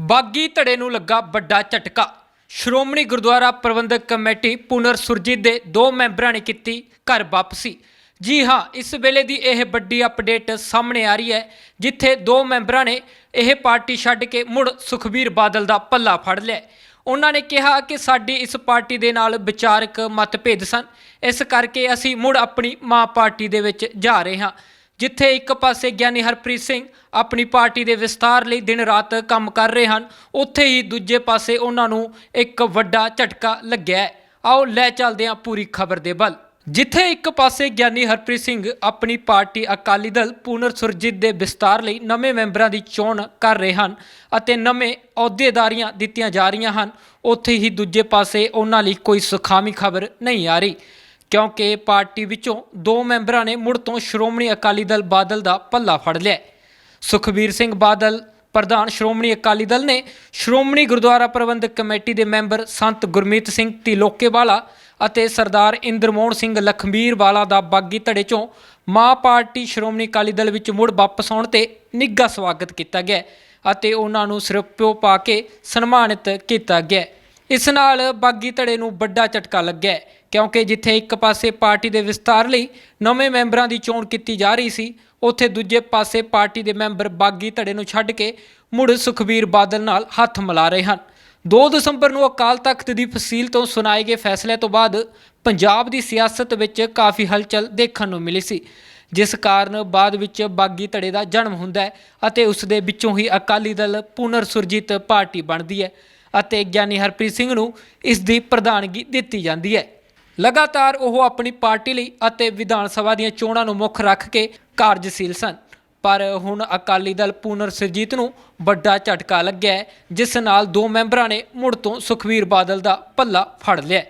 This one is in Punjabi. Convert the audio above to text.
ਬਾਗੀ ਧੜੇ ਨੂੰ ਲੱਗਾ ਵੱਡਾ ਝਟਕਾ। ਸ਼੍ਰੋਮਣੀ ਗੁਰਦੁਆਰਾ ਪ੍ਰਬੰਧਕ ਕਮੇਟੀ ਪੁਨਰ ਸੁਰਜੀਤ ਦੇ ਦੋ ਮੈਂਬਰਾਂ ਨੇ ਕੀਤੀ ਘਰ ਵਾਪਸੀ। ਜੀ ਹਾਂ, ਇਸ ਵੇਲੇ ਦੀ ਇਹ ਵੱਡੀ ਅਪਡੇਟ ਸਾਹਮਣੇ ਆ ਰਹੀ ਹੈ, ਜਿੱਥੇ ਦੋ ਮੈਂਬਰਾਂ ਨੇ ਇਹ ਪਾਰਟੀ ਛੱਡ ਕੇ ਮੁੜ ਸੁਖਬੀਰ ਬਾਦਲ ਦਾ ਪੱਲਾ ਫੜ ਲਿਆ ਉਹਨਾਂ ਨੇ ਕਿਹਾ ਕਿ ਸਾਡੀ ਇਸ ਪਾਰਟੀ ਦੇ ਨਾਲ ਵਿਚਾਰਕ ਮਤਭੇਦ ਸਨ। ਇਸ ਕਰਕੇ ਅਸੀਂ ਮੁੜ ਆਪਣੀ ਮਾਂ ਪਾਰਟੀ ਦੇ ਵਿੱਚ ਜਾ ਰਹੇ ਹਾਂ। ਜਿੱਥੇ ਇੱਕ ਪਾਸੇ ਗਿਆਨੀ ਹਰਪ੍ਰੀਤ ਸਿੰਘ ਆਪਣੀ ਪਾਰਟੀ ਦੇ ਵਿਸਤਾਰ ਲਈ ਦਿਨ ਰਾਤ ਕੰਮ ਕਰ ਰਹੇ ਹਨ, ਉੱਥੇ ਹੀ ਦੂਜੇ ਪਾਸੇ ਉਹਨਾਂ ਨੂੰ ਇੱਕ ਵੱਡਾ ਝਟਕਾ ਲੱਗਿਆ ਆਓ ਲੈ ਚੱਲਦੇ ਹਾਂ ਪੂਰੀ ਖਬਰ ਦੇ ਵੱਲ। ਜਿੱਥੇ ਇੱਕ ਪਾਸੇ ਗਿਆਨੀ ਹਰਪ੍ਰੀਤ ਸਿੰਘ ਆਪਣੀ ਪਾਰਟੀ ਅਕਾਲੀ ਦਲ ਪੁਨਰ ਸੁਰਜੀਤ ਦੇ ਵਿਸਤਾਰ ਲਈ ਨਵੇਂ ਮੈਂਬਰਾਂ ਦੀ ਚੋਣ ਕਰ ਰਹੇ ਹਨ ਅਤੇ ਨਵੇਂ ਅਹੁਦੇਦਾਰੀਆਂ ਦਿੱਤੀਆਂ ਜਾ ਰਹੀਆਂ ਹਨ, ਉੱਥੇ ਹੀ ਦੂਜੇ ਪਾਸੇ ਉਹਨਾਂ ਲਈ ਕੋਈ ਸੁਖਾਵੀ ਖਬਰ ਨਹੀਂ ਆ ਰਹੀ। ਕਿਉਂਕਿ ਪਾਰਟੀ ਵਿੱਚੋਂ ਦੋ ਮੈਂਬਰਾਂ ਨੇ ਮੁੜ ਤੋਂ ਸ਼੍ਰੋਮਣੀ ਅਕਾਲੀ ਦਲ ਬਾਦਲ ਦਾ ਪੱਲਾ ਫੜ ਲਿਆ ਸੁਖਬੀਰ ਸਿੰਘ ਬਾਦਲ, ਪ੍ਰਧਾਨ ਸ਼੍ਰੋਮਣੀ ਅਕਾਲੀ ਦਲ ਨੇ ਸ਼੍ਰੋਮਣੀ ਗੁਰਦੁਆਰਾ ਪ੍ਰਬੰਧਕ ਕਮੇਟੀ ਦੇ ਮੈਂਬਰ ਸੰਤ ਗੁਰਮੀਤ ਸਿੰਘ ਤਿਲੋਕੇਵਾਲਾ ਅਤੇ ਸਰਦਾਰ ਇੰਦਰਮੋਹਨ ਸਿੰਘ ਲਖਮੀਰ ਵਾਲਾ ਦਾ ਬਾਗੀ ਧੜੇ ਚੋਂ ਮਾਂ ਪਾਰਟੀ ਸ਼੍ਰੋਮਣੀ ਅਕਾਲੀ ਦਲ ਵਿੱਚ ਮੁੜ ਵਾਪਸ ਆਉਣ ਤੇ ਨਿੱਘਾ ਸਵਾਗਤ ਕੀਤਾ ਗਿਆ ਅਤੇ ਉਹਨਾਂ ਨੂੰ ਸਿਰਪਿਓ ਪਾ ਕੇ ਸਨਮਾਨਿਤ ਕੀਤਾ ਗਿਆ ਇਸ ਨਾਲ ਬਾਗੀ ਧੜੇ ਨੂੰ ਵੱਡਾ ਝਟਕਾ ਲੱਗਿਆ ਕਿਉਂਕਿ ਜਿੱਥੇ ਇੱਕ ਪਾਸੇ ਪਾਰਟੀ ਦੇ ਵਿਸਤਾਰ ਲਈ ਨਵੇਂ ਮੈਂਬਰਾਂ ਦੀ ਚੋਣ ਕੀਤੀ ਜਾ ਰਹੀ ਸੀ, ਉੱਥੇ ਦੂਜੇ ਪਾਸੇ ਪਾਰਟੀ ਦੇ ਮੈਂਬਰ ਬਾਗੀ ਧੜੇ ਨੂੰ ਛੱਡ ਕੇ ਮੁੜ ਸੁਖਬੀਰ ਬਾਦਲ ਨਾਲ ਹੱਥ ਮਿਲਾ ਰਹੇ ਹਨ। 2 ਦਸੰਬਰ ਨੂੰ ਅਕਾਲ ਤਖਤ ਦੀ ਫਸੀਲ ਤੋਂ ਸੁਣਾਏ ਗਏ ਫੈਸਲੇ ਤੋਂ ਬਾਅਦ ਪੰਜਾਬ ਦੀ ਸਿਆਸਤ ਵਿੱਚ ਕਾਫੀ ਹਲਚਲ ਦੇਖਣ ਨੂੰ ਮਿਲੀ ਸੀ, ਜਿਸ ਕਾਰਨ ਬਾਅਦ ਵਿੱਚ ਬਾਗੀ ਧੜੇ ਦਾ ਜਨਮ ਹੁੰਦਾ ਹੈ ਅਤੇ ਉਸ ਦੇ ਵਿੱਚੋਂ ਹੀ ਅਕਾਲੀ ਦਲ ਪੁਨਰ ਸੁਰਜੀਤ ਪਾਰਟੀ ਬਣਦੀ ਹੈ। ਅਤੇ ਗਿਆਨੀ ਹਰਪ੍ਰੀਤ ਸਿੰਘ ਨੂੰ ਇਸ ਦੀ ਪ੍ਰਧਾਨਗੀ ਦਿੱਤੀ ਜਾਂਦੀ ਹੈ। ਲਗਾਤਾਰ ਉਹ ਆਪਣੀ ਪਾਰਟੀ ਲਈ ਅਤੇ ਵਿਧਾਨ ਸਭਾ ਦੀਆਂ ਚੋਣਾਂ ਨੂੰ ਮੁੱਖ ਰੱਖ ਕੇ ਕਾਰਜਸ਼ੀਲ ਸਨ। ਪਰ ਹੁਣ ਅਕਾਲੀ ਦਲ ਪੁਨਰ ਸੁਰਜੀਤ ਨੂੰ ਵੱਡਾ ਝਟਕਾ ਲੱਗਿਆ ਜਿਸ ਨਾਲ ਦੋ ਮੈਂਬਰਾਂ ਨੇ ਮੁੜ ਤੋਂ ਸੁਖਵੀਰ ਬਾਦਲ ਦਾ ਪੱਲਾ ਫੜ ਲਿਆ